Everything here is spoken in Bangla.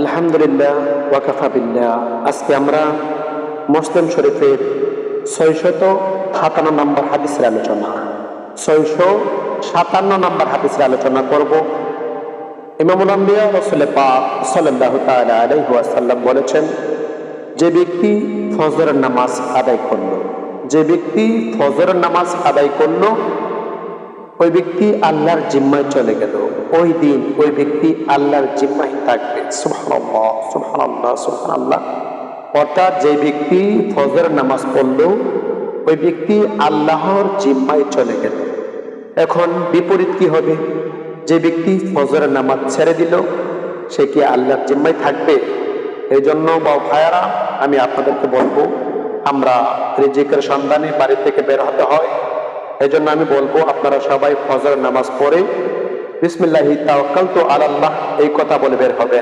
আলহামদুলিল্লাহ ওয়াকাফাবিল্লাহ আজকে আমরা মুসলিম শরীফের ছয়শত সাতান্ন নম্বর হাদিসের আলোচনা, ছয়শো সাতান্ন নম্বর হাদিসের আলোচনা করব। ইমামুল আম্বিয়া রসুল পাক সাল্লাহ তাআলা বলেছেন, যে ব্যক্তি ফজরের নামাজ আদায় করল, যে ব্যক্তি ফজরের নামাজ আদায় করল ওই ব্যক্তি আল্লাহর জিম্মায় চলে গেল। ওই দিন ওই ব্যক্তি আল্লাহর জিম্মায় থাকবে। অর্থাৎ যে ব্যক্তি ফজরের নামাজ পড়ল, ওই ব্যক্তি আল্লাহর জিম্মায় চলে গেল। এখন বিপরীত কি হবে? যে ব্যক্তি ফজরের নামাজ ছেড়ে দিল, সে কি আল্লাহর জিম্মায় থাকবে? এই জন্য বা ভাইয়ারা, আমি আপনাদেরকে বলব, আমরা রিজিকের সন্ধানে বাড়ি থেকে বের হতে হয়। এই জন্য আমি বলব, আপনারা সবাই ফজর নামাজ পড়ে, বিসমিল্লাহি তাওয়াক্কালতু আলাল্লাহ, এই কথা বলে বের হবেন।